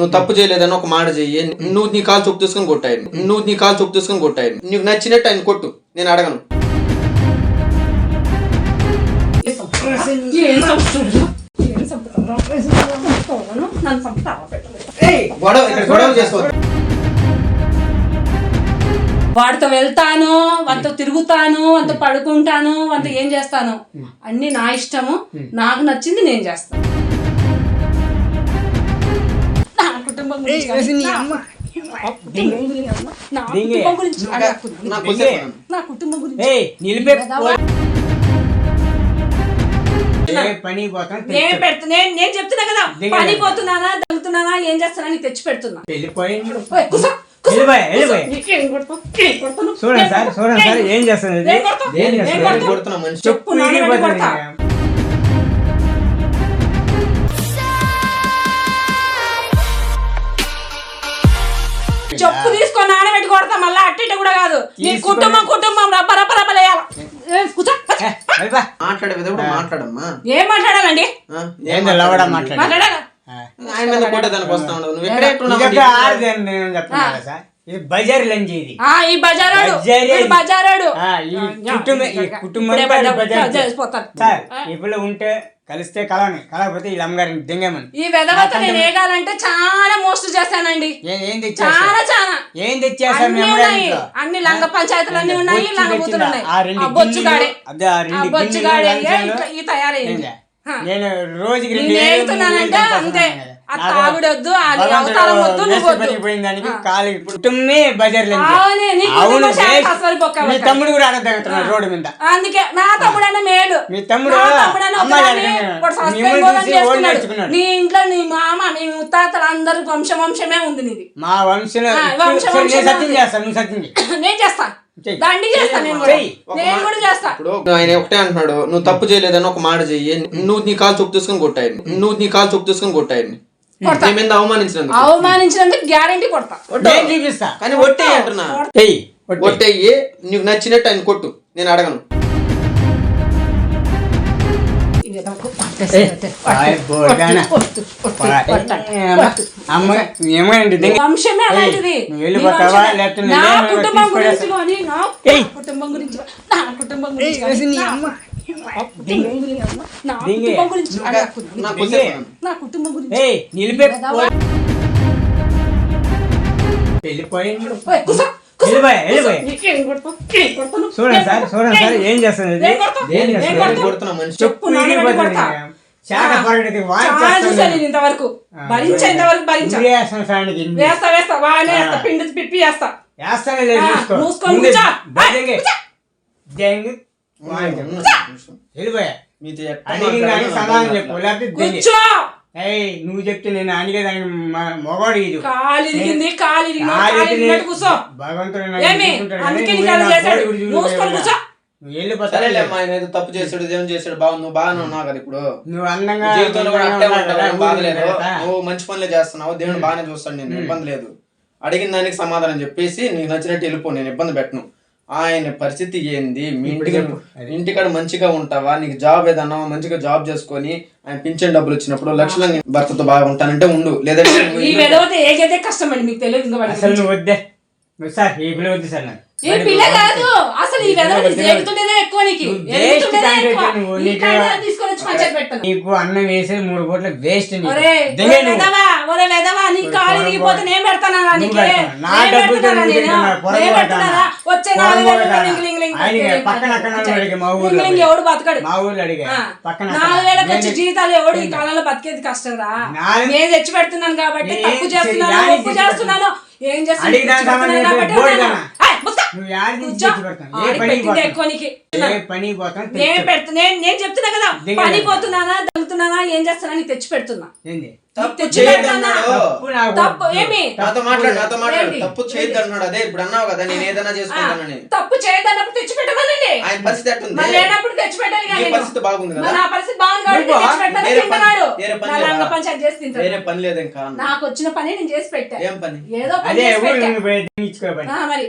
నువ్వు తప్పు చేయలేదని ఒక మాట చెయ్యి. నువ్వు నీ కాలు చొప్పు తీసుకొని కొట్టాయి. నువ్వు నీ కాలు చొప్పు తీసుకొని కొట్టాయి. నీకు నచ్చినట్టు ఆయన కొట్టు. నేను అడగను. గొడవ ఇక్కడ గొడవ చేసుకోవద్దు. వాడితో వెళ్తాను వాడితో తిరుగుతాను వాడితో పడుకుంటాను వాడితో ఏం చేస్తాను? అన్ని నా ఇష్టము. నాకు నచ్చింది నేను చేస్తాను. కుటుంబం గురించి కానీ, నా- నా కుటుంబం గురించి అమ్మ, నా కుటుంబం గురించి అడగకు. నాకు కొద్దిసేపు అను. నా కుటుంబం గురించి ఏయ్ నిలిపే వెధవా. ఏ పని పోతాం నేను పెడుతు. నేను నేను చెప్తున్నా కదా. పని పోతున్నానా తగ్గుతున్నానా ఏం చేస్తానా నీకు తెచ్చి పెడుతున్నా? చూడండి ఏం సార్? చూడండి సార్ ఏం ఏం చేస్తుంది చెప్పు తీసుకొని నానబెట్టి కొడతా మళ్ళీ అట్ట కూడా కాదు. నీ కుటుంబం కుటుంబం రప్ప రప్ప రప్పలేయాలి ఏ, కూర్చో. వెళ్ళిపా మాట్లాడే విధంగా మాట్లాడమ్మా. ఏం మాట్లాడాలండి? మాట్లాడాలా. ఆయన మీద వస్తా నువ్వు ఎక్కడే సార్. ఇది బజార్ ఇది. ఈ బజారాడు. బజారాడు. ఈ కుటుంబం ఈ కుటుంబం. సార్ ఇప్పుడు ఉంటే కలిస్తే కలవని కలవకపోతే వీళ్ళ అమ్మగారిని దింగమని. ఈ వెధవతో నేను ఏగాలంటే చాలా మోస్ట్ చేశానండి ఏ- చాలా చాలా. ఏం తెచ్చేస్తారు అన్ని ఉన్నాయి. అన్ని లంగ పంచాయతీలు అన్ని ఉన్నాయి బొచ్చు లంగ? బూతులు ఉన్నాయి ఆ రెండు ఆ బొచ్చుగాడే గిన్నెలు, అదే ఆ రెండు ఆ బొచ్చుగాడే గిన్నెలు, ఏ లంచాలు. ఈ తయారైంది. నేను రోజుకి రెండు నేను వేలు, మూడు ఏగుతున్నానంటే వేలు అంతే. సంపాదిస్తున్నాను తాగుడొద్దు అవతారం వద్దు మీ. తమ్ముడు కూడా ఆడతాగుతున్నాడు రోడ్డు మీద. అందుకే నా తమ్ముడన్న మేలు. మీ తమ్ముడు? నా ఇంట్లో నీ మామ నీ ముత్తాతలు అందరు వంశం వంశమే ఉంది నీది. మా వంశం సత్యం. చేస్తాను నువ్వు సత్యం. నేను చేస్తా. చెయ్యి. దండి చేస్తా నేను కూడా. చెయ్యి. నేను కూడా చేస్తా. ఇప్పుడు ఆయన ఒకటే అంటున్నాడు నువ్వు తప్పు చేయలేదని ఒక మాట చెయ్యి. నువ్వు నీ కాలు చొప్పు తీసుకొని కొట్టాయి. నువ్వు నీ కాలు చొప్పు తీసుకొని కొట్టాయి. అవమానించినందుకు. గ్యారంటీ కొడతా. నేను చూపిస్తా. కానీ ఒట్టే అంటున్నా. నీకు నచ్చినట్టు ఆయన కొట్టు. నేను అడగను. వంశమే అలాంటిది? నీ కుటుంబం గురించి నా. కుటుంబం గురించి నా కుటుంబం గురించి కానీ, నా కుటుంబం గురించి నా. కుటుంబం. గురించి. నిలిపే? ఏం? చూడండి సార్? చూడండి సార్ మనిషి. చెప్పు ఇంతవరకు. భరించా. ఇంతవరకు భరించా వేస్తా వేస్తా వేస్తా పిండి పిప్పి వేస్తా. వేస్తానే నువ్వు చెప్తే నేను అడిగే దానికి మొగోడు ఇది కాలు ఇరిగింది కాలు కూర్చో. భగవంతుడు తప్పు చేసాడు ఏం చేసాడు బాగుంది నువ్వు బాగానే ఉన్నావు కదా ఇప్పుడు. నువ్వు అందంగా జీవితంలో కూడా అట్టే ఉంటావు. నువ్వు మంచి పనులే చేస్తున్నావు దేవుడు బాగానే చూస్తాడు నేను ఇబ్బంది లేదు. అడిగిన దానికి సమాధానం చెప్పేసి నీకు నచ్చినట్టు వెళ్ళిపో నేను ఇబ్బంది పెట్టను. ఆయన పరిస్థితి ఏంది? మీ ఇంటికి ఇంటికాడ మంచిగా ఉంటావా? నీకు జాబ్ ఏదన్నా మంచిగా జాబ్ చేసుకొని ఆయన పింఛన్ డబ్బులు వచ్చినప్పుడు లక్షలంగా భర్తతో బాగా ఉంటానంటే ఉండు. లేదంటే ఏకైతే కష్టం అండి మీకు తెలియదు ఇంకా అసలు వద్దే. సార్ ఈ పిల్ల వద్దు సార్ నాకు. ఈ పిల్ల కాదు అసలు ఈ విధవ ఎగుతుండేదే ఎక్కువ నీకు. తీసుకొని వచ్చి పంచాయతీ పెట్టను నీకు అన్నం వేసేది మూడు పూట్ల వేస్ట్ నీకు. ఒరే వెధవా నీ కాలు ఇరిగిపోతే నేను పెడతానా నీకే? నా నేను. పెడుతున్నానా వచ్చే నాలుగు వేలు పక్కన అక్కడ మా ఊర్లో ఎవడు బతకడు? మా ఊర్లో అడిగా. పక్కన నాలుగు వేలకు వచ్చి జీతాలు ఎవడు? ఈ కాలంలో బతికేది కష్టం రా. నేను తెచ్చి పెడుతున్నాను కాబట్టి తప్పు ఏం చేస్తున్నాను? ఒప్పు చేస్తున్నాను. ఏం నేను చెప్తున్నా కదా. పని పోతున్నానా? తగ్గుతున్నానా ఏం చేస్తానా నీకు తెచ్చి పెడుతున్నా. తెచ్చి. తప్పు తప్పు. ఏమి? అదే ఇప్పుడు అన్నావు కదా నేను ఏదైనా చేసుకుంటానని తప్పు చేయదన్నప్పుడు తెచ్చి పెట్టమనండి. ఆయన పరిస్థితి మరి లేనప్పుడు తెచ్చి పెట్టాలి. పరిస్థితి బాగుంది మరి కదా నా పరిస్థితి పని- లేదా? ఇంకా నాకు వచ్చిన పని నేను చేసి పెట్టా. ఏం పని? ఏదో మరి.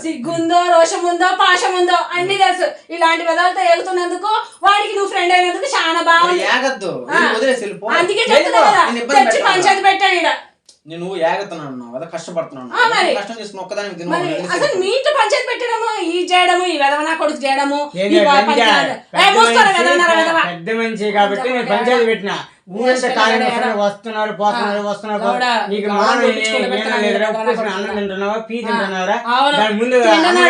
సిగ్గుందో రోషం ఉందో పాశం ఉందో అన్ని తెలుసు. ఇలాంటి విధాలతో ఎగుతున్నందుకు వాడికి నువ్వు ఫ్రెండ్ అయినందుకు చాలా బాగుంది. అందుకే చెప్తున్నా కదా తెచ్చి? పంచాయతీ పెట్టాడు ఈడ. నేను అన్నావు కదా కష్టపడుతున్నాను. కష్టం చేసుకుని ఒక్కదానికి తిను మరి వదిలేసి అసలు మీ ఇంట్లో పంచాయతీ పెట్టడము ఈ చేయడము ఈ విధవనా కొడుకు చేయడము. పెద్ద మనిషి కాబట్టి నేను పంచాయతీ పెట్టిన? ఊరంతా ఖాళీ వస్తున్నారు పోతున్నారు వస్తున్నారు నీకు మానం లేదురా అన్నం తింటున్నావా పీ దాని ముందు. అన్నం-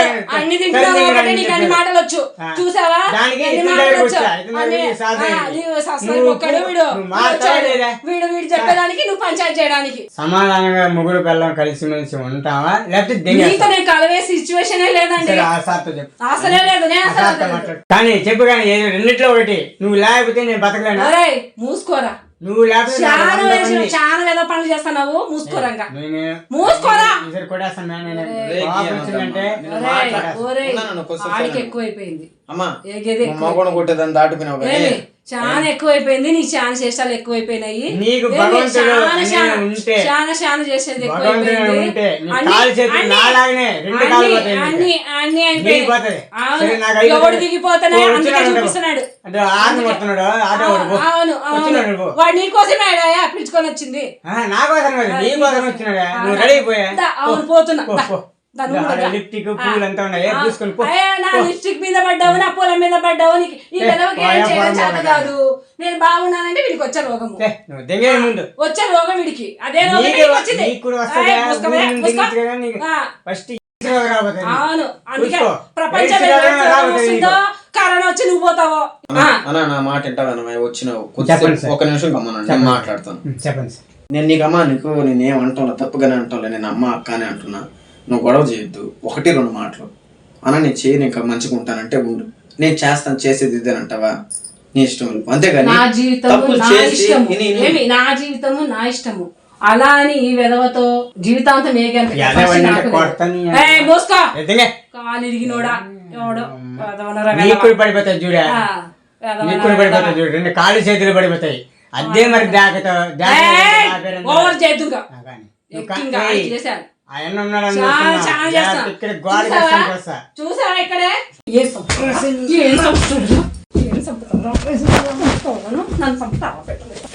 తింటున్నావు? నీకు అన్ని. మాటలు వచ్చు. చూసావా? దానికి వీడు. వీడు చెప్పేదానికి నువ్వు పంచాయతీ చేయడానికి. సమాధానంగా ముగ్గురు పిల్లలు కలిసి మెలిసి ఉంటావా? లేకపోతే నీతో దిగేస్తావా? నేను కలవే సిచ్యువేషనే లేదండి. అసలే లేదు కానీ చెప్పు కానీ రెండిట్లో ఒకటి. నువ్వు లేకపోతే నేను బతకలేనా? మూసుకోరా? నువ్వు చాలా వేసిన. చాలా వేద పనులు చేస్తున్నావు. మూసుకోరంగా. నేను మూసుకోరా? ఆడికి. ఎక్కువైపోయింది. అమ్మా మగోడు కొట్టేదాన్ని దాటిపోయినావు చాలా ఎక్కువైపోయింది నీ చాలా చేష్టాలు ఎక్కువైపోయినాయి. నీకు చాలా చాలా చేసేది ఎక్కువైపోయింది. అన్ని- నీకు. నీకు నాకు ఐదు ఎవడు వేలు. దిగిపోతానే ఓ, అందుకే చూపిస్తున్నాడు. అవును అవును. వాడు నీకోసమే ఆడాయా? పిలుచుకొని వచ్చింది. అవును పోతున్నా. లిప్టిక్ పూలు అంతా ఉన్నాయి. నా లిప్స్టిక్ మీద పడ్డావు నా పూల మీద పడ్డావు ఈ ఏం చేయడం చేత. కాదు. నేను బాగున్నానంటే వీడికి వచ్చే రోగము. ఏ, నువ్వు దిగే ముందు. వచ్చే రోగం వీడికి. అదే రోగం వచ్చింది. ఫస్ట్ రోగం. అవును అందుకే. ప్రపంచం రోగం కరోనా వచ్చి నువ్వు పోతావో. ఆ, అన్నా నా మాట వింటావా? వచ్చినావు. ఒక నిమిషం గమ్మనండి నేను మాట్లాడతాను. చెప్పండి సార్. నేను నీకు అమ్మా నీకు నేనేం అంటాను తప్పుగానే అంటాను నేను అమ్మ అక్క అని అంటున్నా. నువ్వు గొడవ చేయొద్దు. ఒకటి రెండు మాటలు. అన్న నేను చేయను ఇంకా మంచిగా ఉంటానంటే ఉండు. నేను చేస్తాను చేసేది ఇదేనంటావా నీ ఇష్టం. అంతేగాని నా జీవితము తప్పులు నా చేసి ఇష్టము. ఇని- ఇని- ఏమి? నా జీవితము నా ఇష్టము. అలా అని ఈ విధవతో జీవితాంతం ఏగంత అదే వాడిని అంటే కొడతాను. మోసుకో ఏ, దిగే కాలు ఇరిగినోడా ఎవడో? వెధవనరా నీకు వెధవ. కూడా పడిపోతాయి చూడ. ఆ, వెధవనరా నీకు కూడా వెధవ. పడిపోతాయి చూడు. రెండు కాళ్ళు చేతులు పడిపోతాయి. అదే మరి జాగ్రత్త ఏయ్, జాగ్రత్త ఓవర్ చేద్దుగా ఆ, కానీ. నువ్వు కా- ఎక్కింగా ఏయ్, చేశాను. ఆయన ఉన్నాడు ఇక్కడ చూసావా?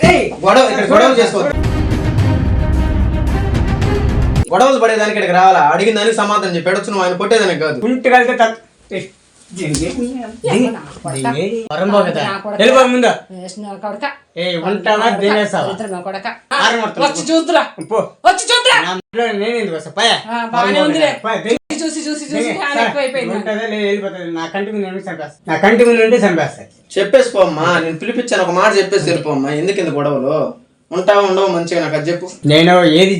ఏ గొడవ ఇక్కడ గొడవలు చేసుకోవద్దు. గొడవలు పడేదానికి ఇక్కడికి రావాలా? అడిగిన దానికి సమాధానం చెప్పి ఎడొచ్చు నువ్వు? ఆయన కొట్టేదానికి కాదు. ఇంటికి వెళ్తే వచ్చి చూద్దురా. పో. వచ్చి చూద్దురా. నేను ఎందుకు వస్తా? పయ. ఆ, బాగానే ఉందిలే. దిగే. చూసి చూసి నా కంటి ముందు చంపేస్తా. నా కంటి ముందు ఉండి చంపేస్తా. చెప్పేసుకో అమ్మా. నేను పిలిపించాను ఒక మాట చెప్పేసి వెళ్ళిపోమ్మా ఎందుకు ఇంత గొడవలు? ఉంటావా ఉండవు మంచిగా నాకు అది చెప్పు. నేను ఏది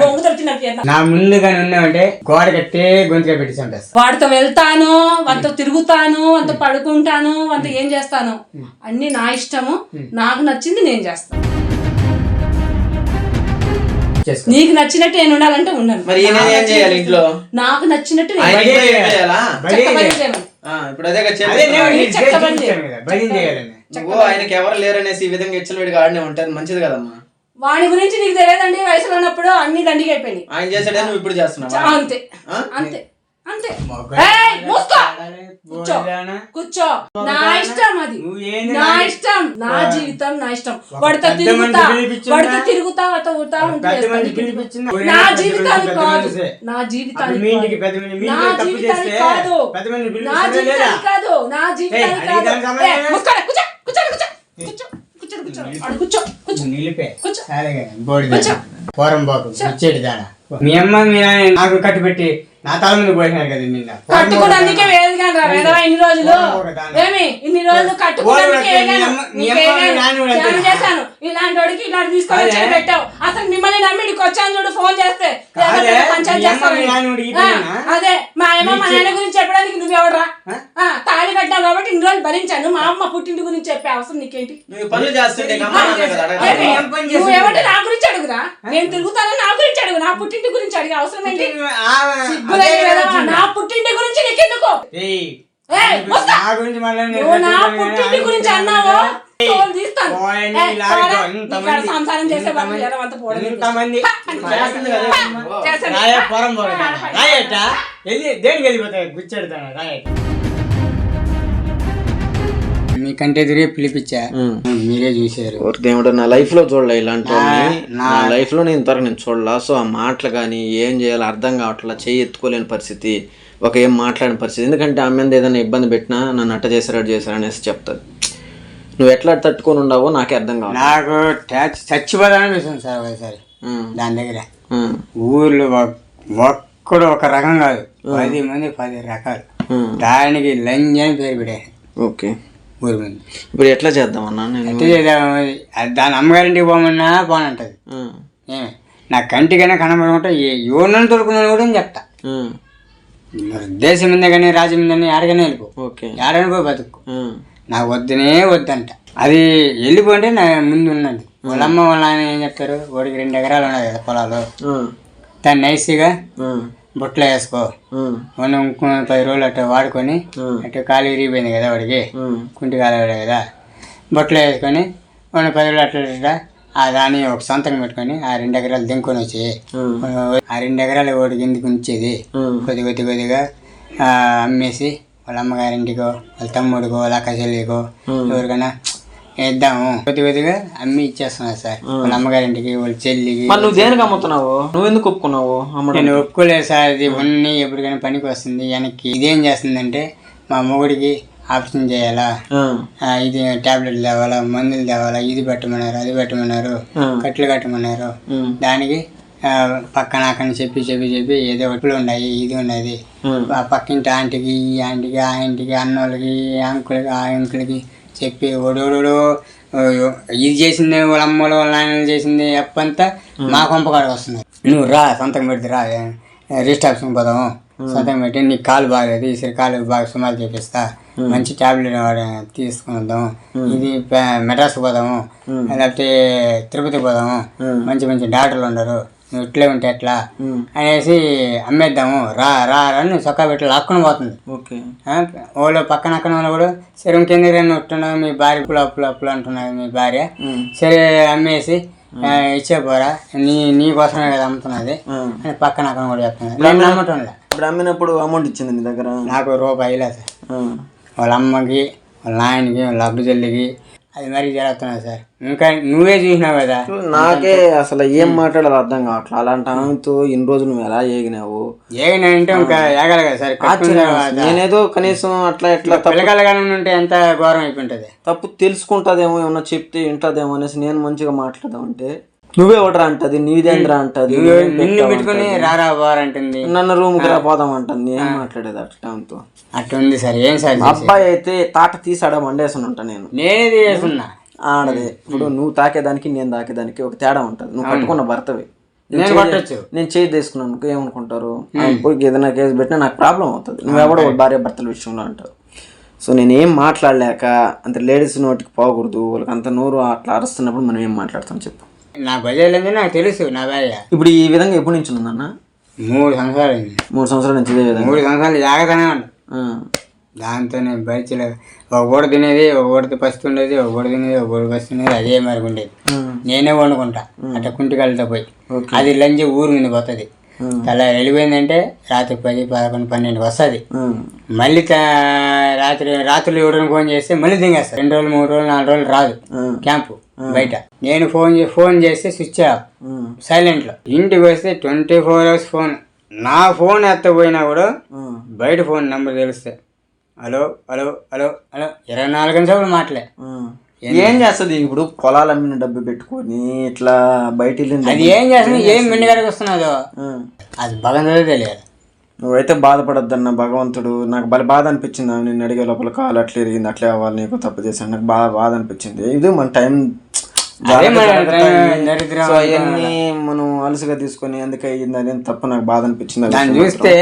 బొమ్మ దొరికినట్టు నా ముందుగానే ఉన్నావంటే గోడ కట్టే గొంతుగా పెట్టి చంపేస్తా. వాడితో వెళ్తాను వాటితో తిరుగుతాను వాటితో పడుకుంటాను వాటితో ఏం చేస్తాను? అన్ని నా ఇష్టము. నాకు నచ్చింది నేను చేస్తాను నీకు నచ్చినట్టు నేను ఉండాలంటే ఉండను. మరి ఈయన ఏం చేయాలి ఇంట్లో? నాకు నచ్చినట్టు ఇప్పుడు అదే నువ్వు ఆయనకి ఎవరు లేరనేసి ఈ విధంగా ఇచ్చలవిడిగా ఆడినే ఉంటుంది మంచిది కదమ్మా. వాడి గురించి నీకు తెలియదండి వయసులో ఉన్నప్పుడు అన్ని దండిగా అయిపోయినాయి. ఆయన చేసాడే నువ్వు ఇప్పుడు చేస్తున్నావా? అంతే? అంతే. అంతే. మొగ్గ- ఏయ్, మూసుకో. కూర్చో? కూర్చో. నా ఇష్టం అది. నా ఇష్టం. నా జీవితం నా ఇష్టం. పెద్ద తిరుగుతా? వాడితో తిరుగుతా వాడితో ఊతా? నా మనిషి, కాదు. నా మీ నా చేస్తే కాదు. నా? జీవితానికి కాదు. నా జీవితానికి అది కాదు. మీ అమ్మ మీ నాన్న నాకు కట్టి పెట్టి నా తల మీద పోయినారు కదా నిన్న. కానీ రా వేదవా? ఇన్ని రోజులు. ఏమి? ఇన్ని రోజులు. చేశాను. ఇలాంటి వాడికి ఇలాంటి తీసుకొని. పెట్టావు. అసలు మిమ్మల్ని నమ్మి ఇక్కడికి వచ్చాను చూడు ఫోన్ చేస్తే? అదే మా అమ్మ మా నాన్న గురించి చెప్పడానికి నువ్వెవడరా ఆ? ఆ, తాళి కట్టావు కాబట్టి ఇన్ని రోజులు భరించాను. మా అమ్మ పుట్టింటి గురించి చెప్పే అవసరం నీకేంటి? నువ్వు నువ్వు? ఏమంటే నా గురించి అడుగురా? నేను తిరుగుతాను? నా గురించి అడుగు. నా పుట్టింటి గురించి అడిగే అవసరం ఏంటి. నా పుట్టింటి గురించి నీకెందుకు. నా గురించి మళ్ళీ గురించి అన్నావో? సంసారం చేసే దేనికి వెళ్ళిపోతాయి గుచ్చెడతాను? రాయట మీకంటే తిరిగి పిలిపించా. మీరే చూసారు దేవుడు నా లైఫ్లో చూడలే ఇలాంటి నా లైఫ్లో నేను ఇంతవరకు నేను చూడలా. సో ఆ మాటలు కానీ ఏం చేయాలో అర్థం కావట్లా. చెయ్యి ఎత్తుకోలేని పరిస్థితి. ఒక ఏం మాట్లాడిన పరిస్థితి. ఎందుకంటే ఆమె మీద ఏదైనా ఇబ్బంది పెట్టినా నన్ను అట్ట చేశారు అటు చేశారు అనేసి చెప్తాది నువ్వు ఎట్లా తట్టుకొని ఉండవో నాకే అర్థం కావాలి నాకు ట్యాక్స్ చచ్చిపోదామనిపిస్తుంది సార్ ఒకసారి దాని దగ్గర. ఊర్లో ఒక్- ఒక్కడు ఒక రకం కాదు. పది మంది పది రకాలు. దానికి లంజ్ అని పేరు పెట్టాను ఓకే. ఊరి ముందు. ఇప్పుడు ఎట్లా చేద్దాం అన్నా నేను ఎట్లా చేద్దాం అది? అది దాని అమ్మగారింటికి పోమన్నా ఏమే? నా కంటికైనా కనబడకుంటే ఎవరినైనా దొరుకుతుందని కూడా నేను చెప్తా. దేశం మీద కానీ రాజ్యం మీద ఆడగానే వెళ్ళిపో. ఓకే. ఆడని పోయి బతుకు. నాకు వద్దనే వద్దంట. అది వెళ్ళిపోంటే నా ముందు ఉన్నది. వాళ్ళ అమ్మ వాళ్ళ ఆయన ఏం చెప్తారు వాడికి రెండు ఎకరాలు ఉన్నాయి కదా పొలాలు. దాన్ని నైస్గా బుట్టలో వేసుకో. మనం ఇంకో పది రోజులు అట్లా వాడుకొని అట్లా కాలు ఇరిగిపోయింది కదా వాడికి కుంటి కాలేవాడు కదా. బొట్టలో వేసుకొని మన పది రోజులు అట్లా దాన్ని ఒక సంతకం పెట్టుకొని ఆ రెండు ఎకరాలు దింకొని వచ్చి ఆ రెండు ఎకరాలు వాడికి ఎందుకు ఉంచేది? ఆ, కొద్ది కొద్ది కొద్దిగా ఆ, అమ్మేసి వాళ్ళ అమ్మగారింటికో వాళ్ళ తమ్ముడికో వాళ్ళ అక్క చెల్లికో ఎవరికైనా ఇద్దాము. కొద్ది కొద్దిగా అమ్మి ఇచ్చేస్తున్నారు సార్. వాళ్ళ అమ్మగారింటికి వాళ్ళ చెల్లికి. మరి నువ్వు దేనికి అమ్ముతున్నావు? నువ్వు ఎందుకు ఒప్పుకున్నావు నేను ఒప్పుకోలేదు సార్. ఇది ఉన్ని ఎప్పటికైనా పనికి వస్తుంది వెనక్కి. ఇదేం చేస్తుందంటే మా మొగుడికి ఆపరేషన్ చేయాలా? ఇది టాబ్లెట్లు తేవాలా? మందులు తేవాలా? ఇది పెట్టమన్నారు అది పెట్టమన్నారు కట్లు కట్టమన్నారు. దానికి పక్కన అక్కని చెప్పి చెప్పి చెప్పి ఏదో ఒట్లు ఉన్నాయి ఇది ఉన్నది. ఆ. పక్కింటి ఆంటీకి ఈ ఆంటీకి ఆ ఇంటికి అన్నోళ్ళకి ఈ అంకులకి ఆ అంకులకి చెప్పి ఓడోడోడు ఇది చేసింది వాళ్ళ అమ్మలు వాళ్ళ నాయనలు చేసింది అప్పంతా మా కొంపకాడికి వస్తుంది. నువ్వు రా సంతకం పెడితే రా రిజిస్టర్ ఆఫీస్కి పోదాము సంతకం పెట్టి నీ కాలు బాగలేదు ఈసారి కాలు బాగా సుమారు చేపిస్తా. మంచి టాబ్లెట్ తీసుకుని వద్దాం ఇది మెడ్రాస్కి పోదాము. లేకపోతే తిరుపతికి పోదాము. మంచి మంచి డాక్టర్లు ఉండరు. నువ్వు ఇట్లే ఉంటే ఎట్లా? అనేసి అమ్మేద్దాము. రా రా రా అని సొక్కా పెట్టి లాక్కుని పోతుంది. ఓకే. వాళ్ళు పక్కన అక్కన వాళ్ళు కూడా సరే ఇంకెందుకు రండి ఉంటున్నావు మీ భార్య అప్పులు అప్పులు అప్పులు అంటున్నది మీ భార్య. సరే అమ్మేసి ఇచ్చే పోరా. నీ నీ కోసమే కదా అమ్ముతున్నది. అని పక్కన అక్కన కూడా చెప్తున్నారు నేను. ఇప్పుడు అమ్మినప్పుడు అమౌంట్ ఇచ్చింది నీ దగ్గర? నాకు రూపాయి లేదు. వాళ్ళ అమ్మకి వాళ్ళ నాయనకి వాళ్ళ అబ్బు చెల్లికి. అది మరీ జరుగుతున్నది సార్. ఇంకా నువ్వే చూసినావు కదా? నాకే అసలు ఏం మాట్లాడాలో అర్థం కావట్లేదు అలాంటి ఆమెతో ఇన్ని రోజులు నువ్వు ఎలా ఏగినావు? ఏగనంటే ఇంకా ఏగల కదా సార్. నేనేదో కనీసం అట్లా ఎట్లా తప్పు పిల్లకాయలు ఉంటే ఎంత ఘోరం అయిపోయింటది తప్పు తెలుసుకుంటాదేమో ఏమన్నా చెప్తే వింటాదేమో అనేసి నేను మంచిగా మాట్లాడదామంటే నువ్వే ఒకటరా అంటది నీదేంద్రా అంటది నిన్ను పెట్టుకుని రారా నన్ను రూమ్కి రా పోదాం అంటుంది. ఏం మాట్లాడేది అట్లా ఆమెతో అట్టుంది సార్ ఏం సార్ అబ్బాయి అయితే తాట తీసి ఆడ మండేసి ఉంటా నేను. నేనే చేస్తున్నా. ఆడదే. ఇప్పుడు నువ్వు తాకేదానికి నేను తాకేదానికి ఒక తేడా ఉంటుంది. నువ్వు కట్టుకున్న భర్తవి. నేను చేయి తీసుకున్నాను ఏమనుకుంటారు? పోయి ఏదైనా కేసు పెట్టినా నాకు ప్రాబ్లం అవుతుంది. నువ్వెవడో భార్య భర్తల విషయంలో అంటావు. సో నేను ఏం మాట్లాడలేక అంత లేడీస్ నోటికి పోకూడదు వాళ్ళకి అంత నోరు అట్లా అరుస్తున్నప్పుడు మనం ఏం మాట్లాడతాం చెప్పు. నా బజార్లో నాకు తెలుసు నా భార్య ఇప్పుడు ఈ విధంగా ఎప్పటి నుంచి ఉందన్న మూడు సంవత్సరాలు అయింది. మూడు సంవత్సరాల నుంచి ఇదే విధంగా? మూడు సంవత్సరాలు జాగ్రత్తనే ఆ, దాంతోనే బయచలే ఒక ఊడ తినేది ఒక ఊడతో పస్తు ఉండేది ఒక ఊడ తినేది ఒక ఊడ పస్తు ఉండేది అదే మరి ఉండేది. నేనే వండుకుంటా అట్లా కుంటికాళ్ళతో పోయి. అది లంచి ఊరు మీద పోతుంది. తెల్ల వెళ్ళిపోయిందంటే రాత్రి పది పదకొండు పన్నెండుకి వస్తుంది. మళ్ళీ రాత్రి రాత్రులు ఎవరైనా ఫోన్ చేస్తే మళ్ళీ దింగేస్తారు. రెండు రోజులు మూడు రోజులు నాలుగు రోజులు రాదు క్యాంపు. బయట. నేను ఫోన్ ఫోన్ చేస్తే స్విచ్ ఆఫ్. సైలెంట్లో. ఇంటికి వస్తే ట్వంటీ ఫోర్ అవర్స్ ఫోన్. నా ఫోన్ ఎత్తపోయినా కూడా. బయట ఫోన్ నెంబర్ తెలిస్తే. Hello hello hello hello. ఇరవై నాలుగు నిమిషాలు మాటలే. ఏం చేస్తుంది ఇప్పుడు? పొలాలు అమ్మిన డబ్బు పెట్టుకొని ఇట్లా బయట అది ఏం చేస్తుంది? ఏం మిండిగాడికి వస్తున్నదో. అది భగవంతుడే తెలియదు నువ్వైతే బాధపడొద్దన్న భగవంతుడు. నాకు భలే బాధ అనిపించింది ఆమె నిన్ను అడిగే లోపల కాలు అట్లా ఇరిగింది అట్లే అవ్వాలి నీకు తప్పు చేశాను. నాకు బాగా బాధ అనిపించింది. ఇది మన టైం అవన్నీ మనం అలసిగా తీసుకొని ఎందుకు అయ్యింది తప్పు నాకు బాధ అనిపించింది దాన్ని చూస్తే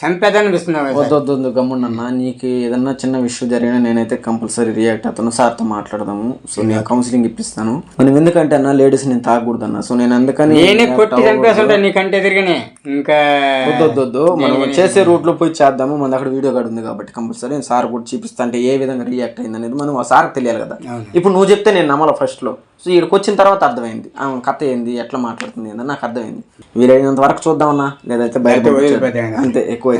చంపేదనిపిస్తుంది ఒకసారి. వద్దు గమ్ముండన్నా నీకు ఏదన్నా చిన్న విషయం జరిగినా నేనైతే కంపల్సరీ రియాక్ట్ అవుతాను. సార్తో మాట్లాడదాము. సో నేను కౌన్సిలింగ్ ఇప్పిస్తాను. మనం ఎందుకంటే అన్న లేడీస్ నేను తాగకూడదు అన్న సో నేను అందుకని నేనే కొట్టి చంపేస్తుంటా నీకంటే ఎదురుగానే. ఇంకా వద్దు వద్దు వద్దు. మనం చేసే రూట్లో పోయి చేద్దాము. మన అక్కడ వీడియో కార్డు ఉంది కాబట్టి కంపల్సరీ నేను సార్ కూడా చూపిస్తా అంటే ఏ విధంగా రియాక్ట్ అయింది అనేది మనం ఆ సార్కి తెలియాలి కదా. ఇప్పుడు నువ్వు చెప్తే నేను నమ్మల ఫస్ట్లో. సో ఇక్కడికి వచ్చిన తర్వాత అర్థమైంది. ఆమె కథ ఏంది ఎట్లా మాట్లాడుతుంది ఏందని నాకు అర్థమైంది. వీలైనంత వరకు చూద్దామన్నా లేదైతే బయట. అంతే ఎక్కువ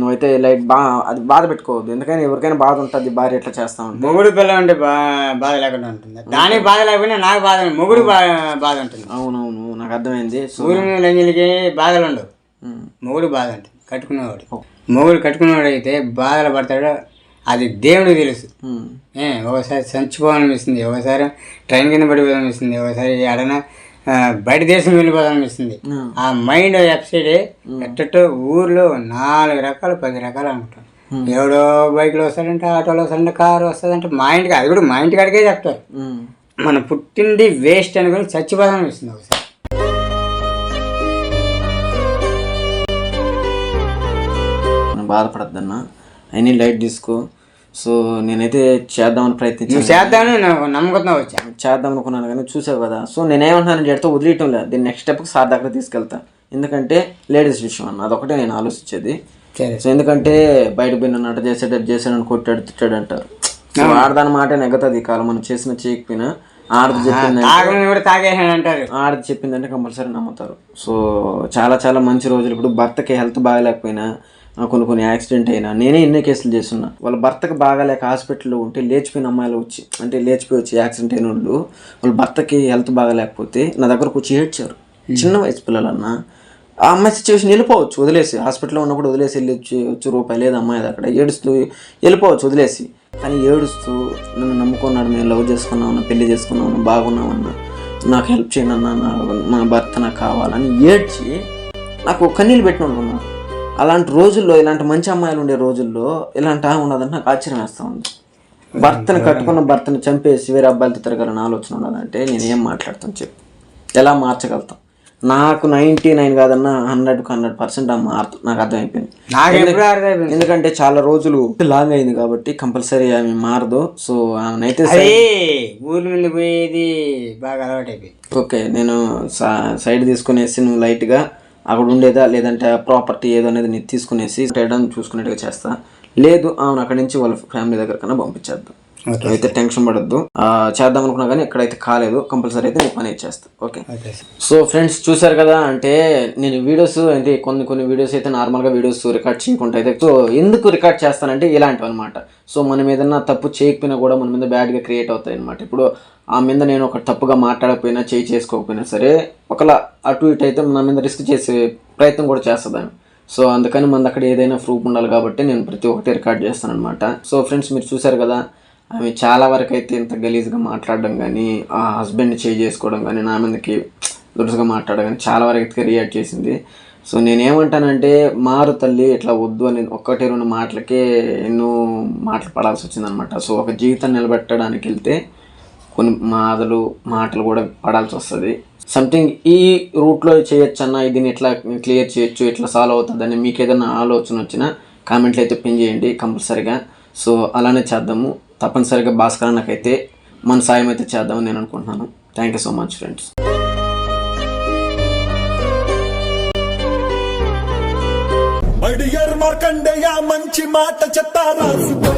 నువ్వైతే లైట్ బా అది బాధ పెట్టుకోవద్దు. ఎందుకని ఎవరికైనా బాధ ఉంటుంది భార్య ఎట్లా చేస్తా ఉంటుంది మొగుడు పిల్ల ఉంటే బా బాధ లేకుండా ఉంటుంది. దానికి బాధ లేకపోయినా నాకు బాధ ఉంది. మొగుడు బా బాధ ఉంటుంది. అవునవును నాకు అర్థమైంది. సో ఊరి మీద లంజలకి బాధలు ఉండవు. మొగుడు బాధ ఉంటుంది కట్టుకునేవాడు. మొగుడు కట్టుకునేవాడు అయితే బాధలు పడతాడు అది దేవుడికి తెలుసు. ఒకసారి చచ్చిపోవాలనిపిస్తుంది ఒకసారి ట్రైన్ కింద పడిపోవాలనిపిస్తుంది ఒకసారి ఎడన బయట దేశం వెళ్ళిపోవాలనిపిస్తుంది ఉమ్. ఆ. మైండ్ వెబ్సైట్ ఎట్టటో ఊర్లో నాలుగు రకాలు పది రకాలు అనుకుంటారు. ఎవడో బైక్లో వస్తాడంటే ఆటోలో వస్తాడంటే కారు వస్తుందంటే మా ఇంటికి అది కూడా మా ఇంటి కాడికే చెప్తారు. మనం పుట్టింది వేస్ట్ అనుకుని చచ్చిపోవాలనిపిస్తుంది ఒకసారి. బాధపడద్దన్న. అయినా లైట్ తీసుకో సో నేనైతే చేద్దామని ప్రయత్నించాను. చేద్దామని నాకు నమ్మకంతో వచ్చా? చేద్దాం అనుకున్నాను కానీ చూసావు కదా. సో నేనేమంటున్నాను చెడితే వదిలేయటం లేదు. దీన్ని నెక్స్ట్ స్టెప్కి సార్ దగ్గర తీసుకెళ్తా. ఎందుకంటే లేడీస్ విషయం అన్న అదొకటే నేను ఆలోచించేది. సో ఎందుకంటే బయట పోయిన నట చేసాడు చేసాడని కొట్టాడు తిట్టాడు అంటారు. ఆడదాని మాట నెగతుంది కాలం. మనం చేసిన చేయకపోయినా ఆడది చెప్పింది అంటారు. ఆడది చెప్పిందంటే కంపల్సరీ నమ్ముతారు. సో చాలా చాలా మంచి రోజులు. ఇప్పుడు భర్తకి హెల్త్ బాగాలేకపోయినా కొన్ని కొన్ని యాక్సిడెంట్ అయినా. నేనే ఎన్నో కేసులు చేస్తున్నా. వాళ్ళ భర్తకి బాగాలేక హాస్పిటల్లో ఉంటే లేచిపోయిన అమ్మాయిలు వచ్చి అంటే లేచిపోయి వచ్చి యాక్సిడెంట్ అయిన వాళ్ళు వాళ్ళ భర్తకి హెల్త్ బాగాలేకపోతే నా దగ్గరకు వచ్చి ఏడ్చారు. చిన్న వయసు పిల్లలన్నా. ఆ అమ్మాయి సిచ్యువేషన్ వెళ్ళిపోవచ్చు వదిలేసి. హాస్పిటల్లో ఉన్నప్పుడు వదిలేసి వెళ్ళి వచ్చి రూపాయి లేదు అమ్మాయి అక్కడ. ఏడుస్తూ వెళ్ళిపోవచ్చు వదిలేసి. కానీ ఏడుస్తూ నన్ను నమ్ముకున్నాడు మేము లవ్ చేసుకున్నామన్నా పెళ్ళి చేసుకున్నామన్నా బాగున్నామన్నా నాకు హెల్ప్ చేయండి అన్న నా భర్త నాకు కావాలని ఏడ్చి నాకు కన్నీళ్ళు పెట్టిన వాళ్ళు ఉన్నారు. అలాంటి రోజుల్లో ఇలాంటి మంచి అమ్మాయిలు ఉండే రోజుల్లో ఇలాంటి ఆమె ఉన్నదని నాకు ఆశ్చర్యం వేస్తూ ఉంది. భర్తను కట్టుకున్న భర్తను చంపేసి వేరే అబ్బాయిలతో తిరగాలని ఆలోచన ఉన్నదంటే నేను ఏం మాట్లాడతాను చెప్పు. ఎలా మార్చగలుగుతాం? నాకు నైంటీ నైన్ కాదన్నా హండ్రెడ్కి హండ్రెడ్ పర్సెంట్ ఆ మారుతూ నాకు అర్థమైపోయింది. ఎందుకంటే చాలా రోజులు లాంగ్ అయింది కాబట్టి కంపల్సరీ ఆమె మారదు. సో ఆమెనైతే ఊరి పోయేది బాగా అలవాటు అయిపోయింది ఓకే నేను సైడ్ తీసుకునేసి నువ్వు లైట్గా అక్కడ ఉండేదా లేదంటే ప్రాపర్టీ ఏదో అనేది నేను తీసుకునేసి చేయడం చూసుకునేట్టుగా చేస్తా. లేదు ఆమెను అక్కడి నుంచి వాళ్ళ ఫ్యామిలీ దగ్గర కన్నా పంపించేద్దాం. అయితే టెన్షన్ పడద్దు. చేద్దాం అనుకున్నా కానీ ఎక్కడైతే కాలేదు. కంపల్సరీ అయితే నేను పని చేస్తా. ఓకే సో ఫ్రెండ్స్ చూసారు కదా అంటే నేను వీడియోస్ అంటే కొన్ని కొన్ని వీడియోస్ అయితే నార్మల్గా వీడియోస్ రికార్డ్ చేయకుండా అయితే సో ఎందుకు రికార్డ్ చేస్తానంటే ఇలాంటివి అనమాట సో మనం ఏదన్నా తప్పు చేయకపోయినా కూడా మన మీద బ్యాడ్గా క్రియేట్ అవుతాయి అనమాట ఇప్పుడు ఆ మీద నేను ఒక తప్పుగా మాట్లాడకపోయినా చేయి చేసుకోకపోయినా సరే ఒకలా అటు ఇటు అయితే నా మీద రిస్క్ చేసే ప్రయత్నం కూడా చేస్తుందని సో అందుకని మన అక్కడ ఏదైనా ప్రూఫ్ ఉండాలి కాబట్టి నేను ప్రతి ఒక్కటి రికార్డ్ చేస్తాను అనమాట సో ఫ్రెండ్స్ మీరు చూసారు కదా ఆమె చాలా వరకు అయితే ఇంత గలీజ్గా మాట్లాడడం కానీ ఆ హస్బెండ్ని చేయి చేసుకోవడం కానీ నా మీదకి దురుసుగా మాట్లాడడం కానీ చాలా వరకు అయితే రియాక్ట్ చేసింది. సో నేనేమంటానంటే మారు తల్లి ఇట్లా వద్దు అని ఒక్కటి రెండు మాటలకే ఎన్నో మాటలు పడాల్సి వచ్చిందనమాట. సో ఒక జీవితం నిలబెట్టడానికి వెళ్తే కొన్ని మాటలు మాటలు కూడా పడాల్సి వస్తుంది. సంథింగ్ ఈ రూట్లో చేయొచ్చు అన్న దీన్ని ఎట్లా క్లియర్ చేయొచ్చు ఎట్లా సాల్వ్ అవుతుందని మీకు ఏదైనా ఆలోచన వచ్చినా కామెంట్లు అయితే పిన్ చేయండి కంపల్సరిగా. సో అలానే చేద్దాము. తప్పనిసరిగా భాస్కర్ నాకైతే మన సాయం అయితే చేద్దామని నేను అనుకుంటున్నాను. Thank you so much friends మడియర్ Markandeya మంచి మాట చెత్త రాసుకో